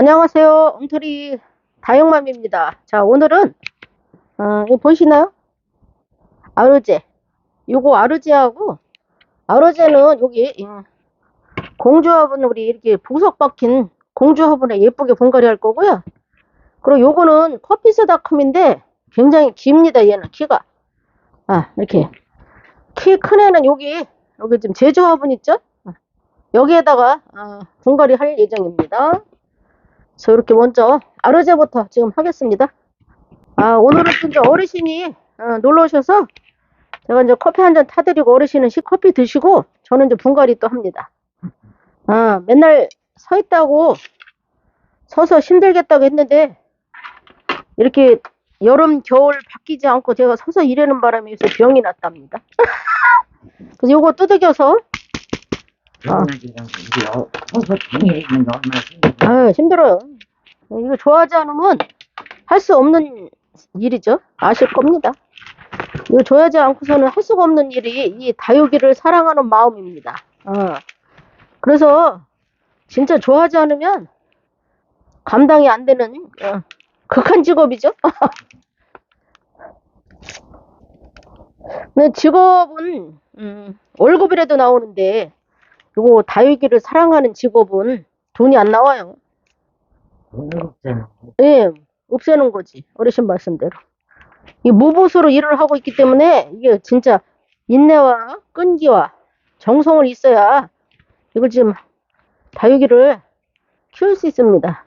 안녕하세요. 엉터리 다영맘입니다. 자, 오늘은, 어, 이거 보이시나요? 아르제. 요거 아르제하고, 아르제는 여기, 음, 공주 화분, 우리 이렇게 보석 박힌 공주 화분에 예쁘게 분갈이 할 거고요. 그리고 요거는 커피스다컴인데 굉장히 깁니다, 얘는 키가. 아, 이렇게. 키 큰 애는 여기, 여기 지금 제주 화분 있죠? 아, 여기에다가, 아, 분갈이 할 예정입니다. 저 이렇게 먼저 아르제부터 지금 하겠습니다. 아 오늘은 또 이제 어르신이 어, 놀러 오셔서 제가 이제 커피 한 잔 타드리고 어르신은 시 커피 드시고 저는 이제 분갈이 또 합니다. 아 맨날 서 있다고 서서 힘들겠다고 했는데 이렇게 여름 겨울 바뀌지 않고 제가 서서 일하는 바람에 요새 병이 났답니다. 그래서 요거 두들겨서 힘들어. 아유, 힘들어요. 이거 좋아하지 않으면 할 수 없는 일이죠. 아실 겁니다. 이거 좋아하지 않고서는 할 수가 없는 일이 이 다육이를 사랑하는 마음입니다. 어. 그래서 진짜 좋아하지 않으면 감당이 안 되는 어, 극한 직업이죠. 근데 직업은 음, 월급이라도 나오는데 요거 다육이를 사랑하는 직업은 돈이 안 나와요. 돈이 없잖아. 예, 없애는 거지. 어르신 말씀대로. 이 무보수로 일을 하고 있기 때문에 이게 진짜 인내와 끈기와 정성을 있어야 이걸 지금 다육이를 키울 수 있습니다.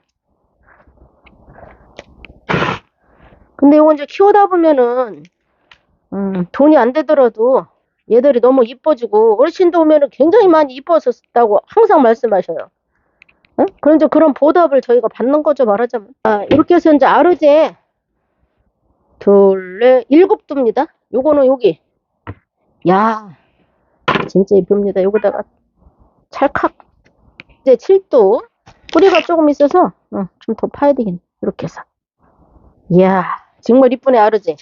근데 이거 이제 키우다 보면은 음, 돈이 안 되더라도 얘들이 너무 이뻐지고 어르신도 오면 은 굉장히 많이 이뻐졌다고 항상 말씀하셔요. 응? 그런 이제 그런 보답을 저희가 받는 거죠 말하자면. 아, 이렇게 해서 이제 아르제 둘, 넷, 일곱 두입니다. 요거는 여기. 야, 진짜 이쁩니다. 요거다가 찰칵. 이제 7도 뿌리가 조금 있어서 어, 좀 더 파야 되겠네. 이렇게 해서. 이야, 정말 이쁘네 아르제.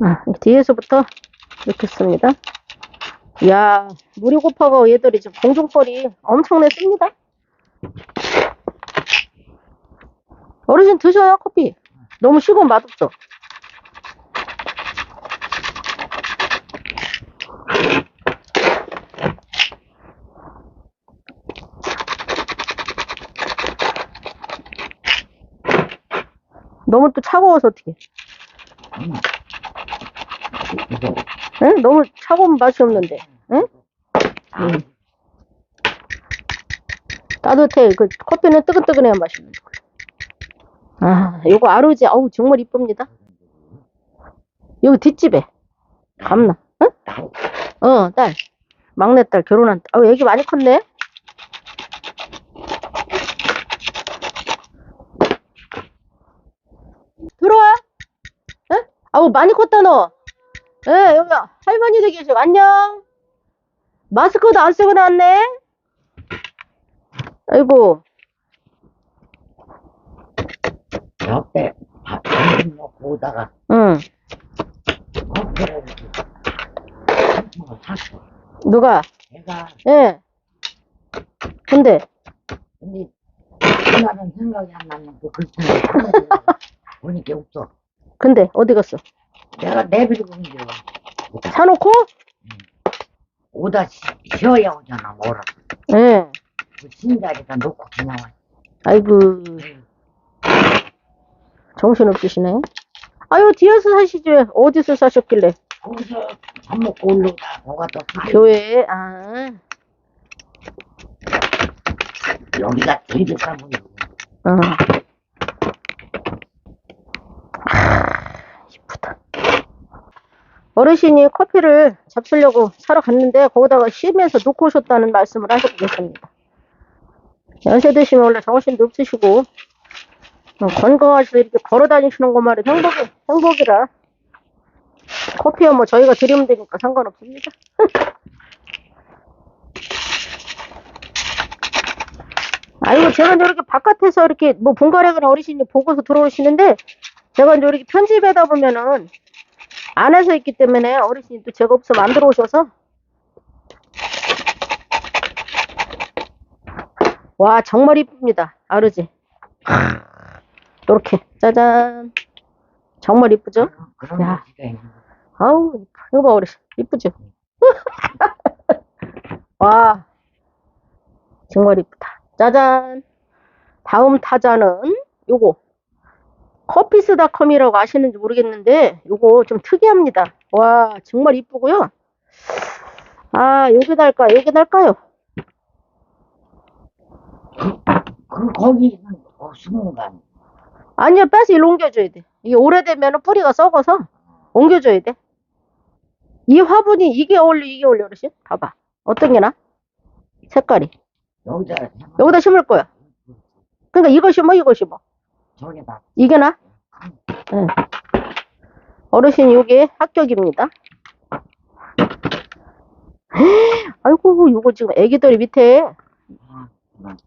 아, 뒤에서부터 이렇게 씁니다. 이야, 물이 고파가 얘들이 지금 공중벌이 엄청나게 씁니다. 어르신 드셔요, 커피. 너무 시고 맛없어. 너무 또 차가워서 어떻게? 음. 응? 너무 차가운 맛이 없는데. 응? 아, 음. 따뜻해. 그 커피는 뜨끈뜨끈해야 맛있는 거. 아, 요거 아르지. 어우, 정말 이쁩니다. 여기 뒷집에. 감나. 응? 어, 딸. 막내딸 결혼한 딸. 어, 애기 많이 컸네. 들어와. 응? 아우, 많이 컸다, 너. 예, 여기 할머니도 계시고, 안녕. 마스크도 안 쓰고 나왔네. 아이고, 옆에 밥 한번 먹고 오다가 응. 커피를 한통을 샀어. 누가? 내가 예. 근데, 근데 그날은 생각이 안 났는데 그렇잖아. 보니까 없어. 근데, 어디 갔어? 내가 내비를 본 게. 사놓고? 오다 쉬, 쉬어야 오잖아, 뭐라. 예. 그 신자리다 놓고 그냥 와. 아이고, 정신없으시네. 아유, 뒤에서 사시지. 왜 어디서 사셨길래? 거기서 밥 먹고 올라오다 거가 또 교회에, 아, 여기가 제일 비싼 분이고. 어. 아, 이쁘다. 어르신이 커피를 잡수려고 사러 갔는데 거기다가 쉬면서 놓고 오셨다는 말씀을 하셨고 계십니다. 연세 드시면 원래 정신도 없으시고 어, 건강하셔서 이렇게 걸어 다니시는 것만이 행복이, 행복이라 커피야 뭐 저희가 드리면 되니까 상관없습니다. 아이고 제가 이렇게 바깥에서 이렇게 뭐 분갈이하는 어르신이 보고서 들어오시는데 제가 이제 이렇게 편집하다 보면은 안에서 있기 때문에 어르신이 또 제가 없으면 안 들어 오셔서 와, 정말 이쁩니다. 아르지. 이렇게, 짜잔. 정말 이쁘죠? 그런 야. 아우. 이거 봐, 어르신. 이쁘죠? 와, 정말 이쁘다. 짜잔. 다음 타자는 요거. 커피스닷컴이라고 아시는지 모르겠는데, 요거 좀 특이합니다. 와, 정말 이쁘고요. 아, 여기다 할까? 여기다 할까요? 그 거기는 없으면 가. 아니요, 빼서 일로 옮겨줘야 돼. 이게 오래되면 뿌리가 썩어서 옮겨줘야 돼. 이 화분이 이게 어울려, 이게 어울려, 어르신? 봐봐. 어떤 게 나? 색깔이. 여기다 여기다 심을 거야. 그러니까 이거 심어, 이거 심어. 저기다 이게 나? 응. 어르신, 요게 합격입니다. 아이고, 요거 지금 애기들이 밑에.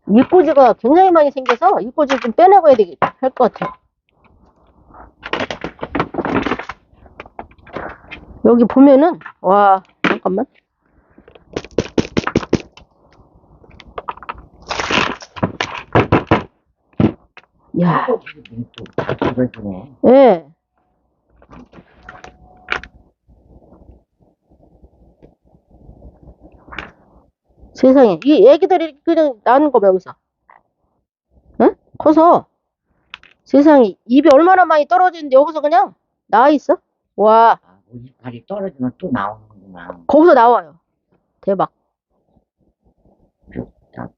일꽂이가 굉장히 많이 생겨서 일꽂이 좀 빼내고 해야 되겠다 할 것 같아요. 여기 보면은 와 잠깐만 야. 예. 세상에. 이 애기들이 그냥 나는 거봐 여기서 응? 커서. 세상에. 입이 얼마나 많이 떨어지는데 여기서 그냥 나와 있어? 와. 아, 뭐 떨어지면 또 나오는구나. 거기서 나와요. 대박 좋다.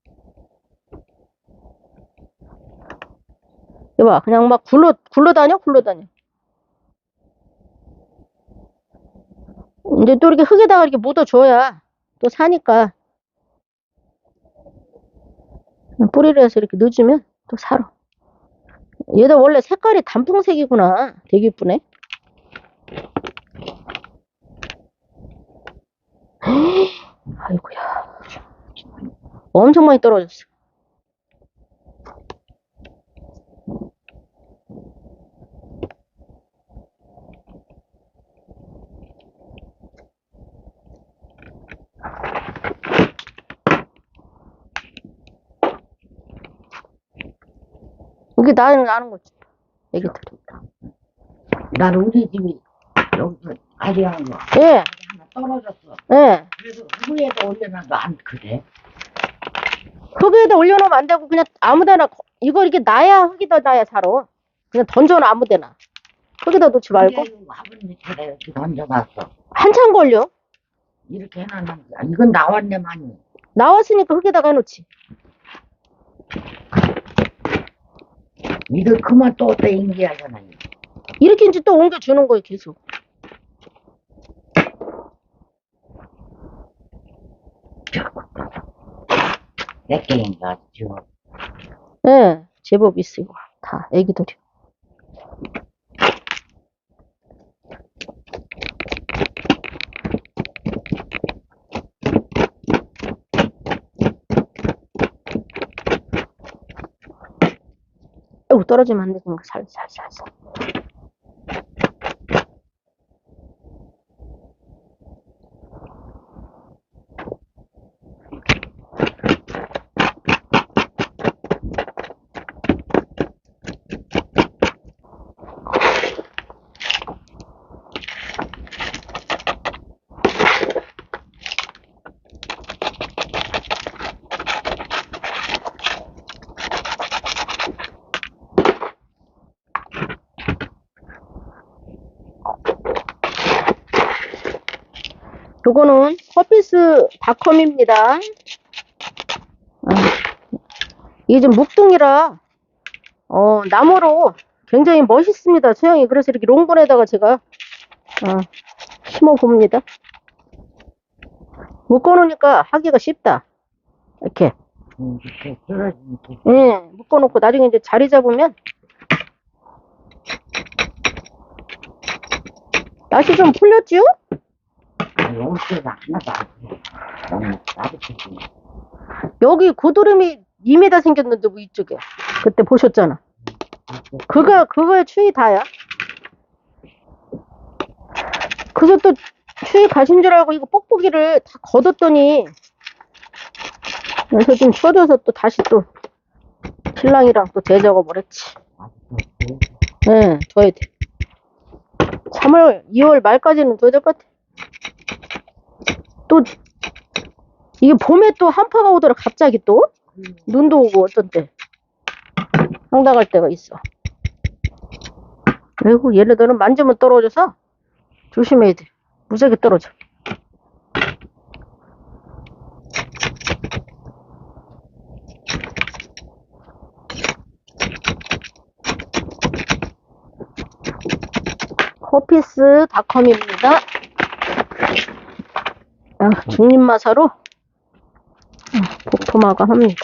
이봐 그냥 막 굴러 굴러다녀? 굴러다녀. 이제 또 이렇게 흙에다가 이렇게 묻어줘야 또 사니까. 뿌리를 해서 이렇게 넣어주면 또 살아. 얘도 원래 색깔이 단풍색이구나. 되게 이쁘네. 아이고야. 엄청 많이 떨어졌어 이게 나는 나는 거지 애기들 난 우리 집이 여기서 아리한 거예 하나 떨어졌어. 예. 그래도 위에다 올려놔도 안 그래. 흙에다 올려놓으면 안 되고 그냥 아무데나 거- 이거 이렇게 놔야 흙에다 놔야 살아. 그냥 던져놔 아무데나. 흙에다 놓지 말고 근데 화분 밑에다 이렇게 던져놨어. 한참 걸려. 이렇게 해놨는데 아, 이건 나왔네 많이. 나왔으니까 흙에다가 놓지. 이거 그만 또 어디다 인기하잖아. 이렇게 이제 또 옮겨주는 거예요 계속. 몇 개인가 지금. 예, 제법 있어요. 다 애기들이. 떨어지면 안거 살살살살. 요거는 커피스 닷컴입니다. 아, 이게 좀 묵둥이라 어, 나무로 굉장히 멋있습니다. 수영이 그래서 이렇게 롱분에다가 제가 어, 심어 봅니다. 묶어놓으니까 하기가 쉽다. 이렇게. 예, 묶어놓고 나중에 이제 자리 잡으면 날씨 좀 풀렸지요? 따뜻해지. 여기 고드름이 2m 생겼는데 뭐 이쪽에 그때 보셨잖아. 그거 그거에 추위 다야. 그래서 또 추위 가신 줄 알고 이거 뽁뽁이를 다 걷었더니 그래서 좀 추워져서 또 다시 또 신랑이랑 또 대작업 버렸지. 아직도 예, 둬야 돼. 3월, 2월 말까지는 둬야 될 것 같아. 또, 이게 봄에 또 한파가 오더라, 갑자기 또. 눈도 오고, 어떤 때. 상당할 때가 있어. 그리고 얘네들은 만지면 떨어져서 조심해야 돼. 무지하게 떨어져. 호피스 닷컴입니다. 아, 중립마사로 음, 복토마가 합니다.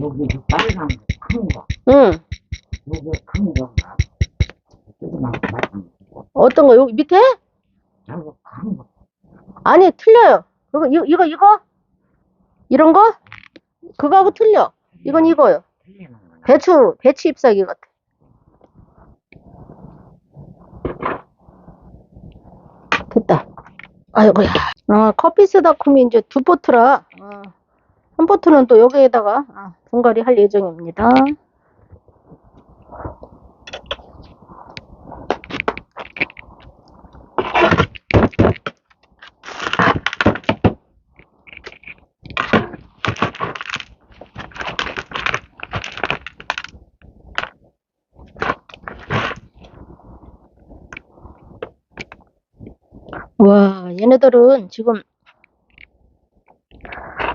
여기 그 빨간 거, 큰 거, 응. 여기 큰 거가 조그만 거 말고 어떤 거 여기 밑에? 저거 큰 거. 아니 틀려요. 이거 이거, 이거? 이런 거? 그거하고 틀려. 이건 이거요. 틀리는 거야. 배추 배추 잎사귀 같아. 됐다. 아이고야. 어, 커피스닷컴이 이제 두 포트라 어, 한 포트는 또 여기에다가 아, 분갈이 할 예정입니다. 와, 얘네들은 지금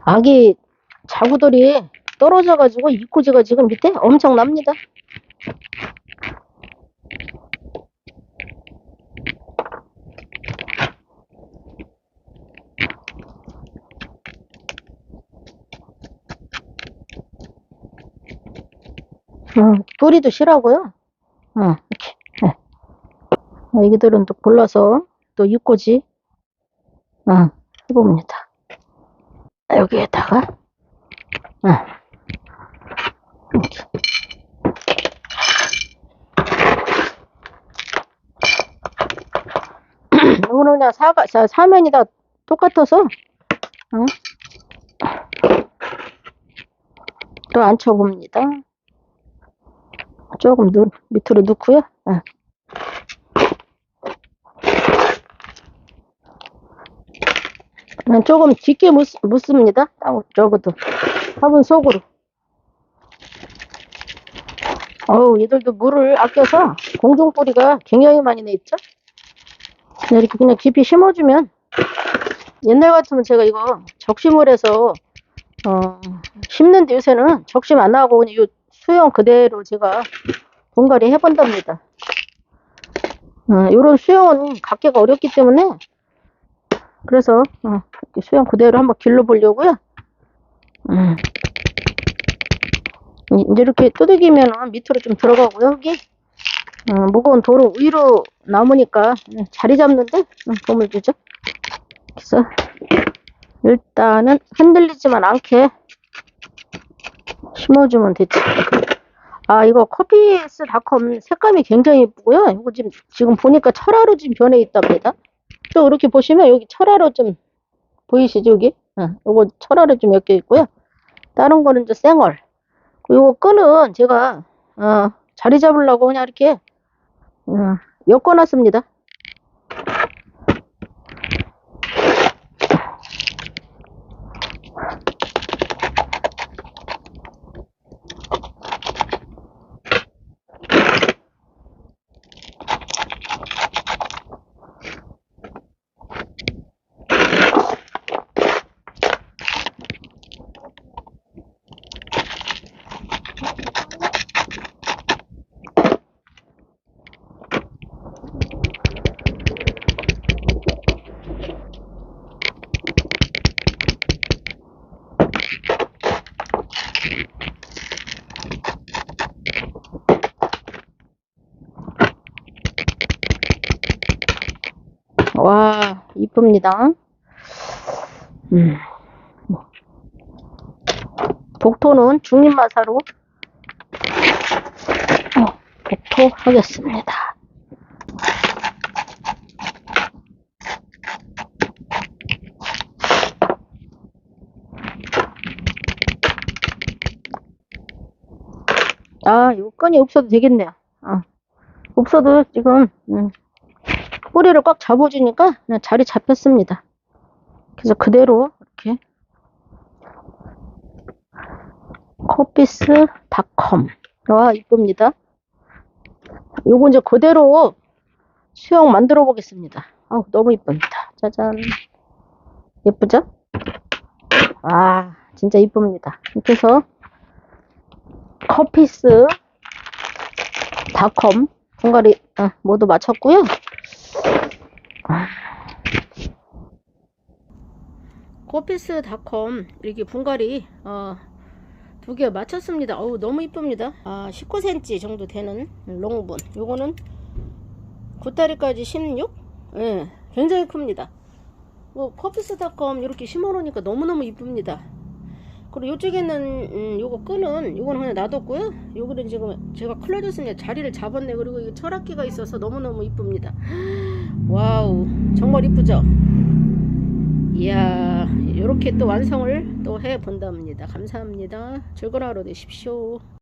아기 자구들이 떨어져가지고 입구지가 지금 밑에 엄청납니다. 음, 뿌리도 실하고요. 어, 이렇게. 예. 애기들은 또 골라서 또 입꼬지 어, 해봅니다. 여기에다가 어, 이렇게. 이거는 그냥 사가, 사, 사면이 다 똑같아서 어? 또 앉혀봅니다. 조금 누, 밑으로 넣고요. 어. 그냥 조금 깊게 묻, 묻습니다. 땅, 저것도. 화분 속으로. 어우, 얘들도 물을 아껴서 공중뿌리가 굉장히 많이 내 있죠? 이렇게 그냥 깊이 심어주면, 옛날 같으면 제가 이거 적심을 해서, 어, 심는데 요새는 적심 안 하고 그냥 요 수영 그대로 제가 분갈이 해본답니다. 어, 요런 수영은 갖기가 어렵기 때문에, 그래서 어, 수영 그대로 한번 길러 보려고요. 음. 이- 이제 이렇게 두들기면 밑으로 좀 들어가고요. 여기 어, 무거운 돌을 위로 남으니까 음, 자리 잡는데 음, 도움을 주죠. 그래서 일단은 흔들리지만 않게 심어주면 되지. 아 이거 커피스닷컴 색감이 굉장히 예쁘고요. 이거 지금 지금 보니까 철화로 지금 변해 있답니다. 또 이렇게 보시면 여기 철화로 좀 보이시죠 여기? 어, 요거 철화로 좀 엮여 있고요. 다른 거는 이제 생얼. 그리고 끈은 제가 어, 자리 잡으려고 그냥 이렇게 어, 엮어놨습니다. 와, 이쁩니다. 음. 복토는 중립마사로 넣도록 하겠습니다. 아, 끈이 없어도 되겠네요. 아, 없어도 지금, 음, 꼬리를 꽉 잡아주니까 그냥 자리 잡혔습니다. 그래서 그대로 이렇게 커피스닷컴 와 이쁩니다. 요거 이제 그대로 수영 만들어 보겠습니다. 아우 너무 이쁩니다. 짜잔 예쁘죠? 아 진짜 이쁩니다. 이렇게 해서 커피스 닷컴 분갈이 아, 모두 마쳤고요. 코피스닷컴 이렇게 분갈이 어, 두 개 맞췄습니다. 어우 너무 이쁩니다. 아 19cm 정도 되는 롱분. 요거는 구다리까지 16. 예, 굉장히 큽니다. 뭐 커피스닷컴 이렇게 심어놓으니까 너무너무 이쁩니다. 그리고 이쪽에는 음, 요거 끈은 요거는 그냥 놔뒀고요. 요거는 지금 제가 클러졌습니다. 자리를 잡았네. 그리고 이 철학기가 있어서 너무너무 이쁩니다. 와우 정말 이쁘죠? 이야, 이렇게 또 완성을 또 해 본답니다. 감사합니다. 즐거운 하루 되십시오.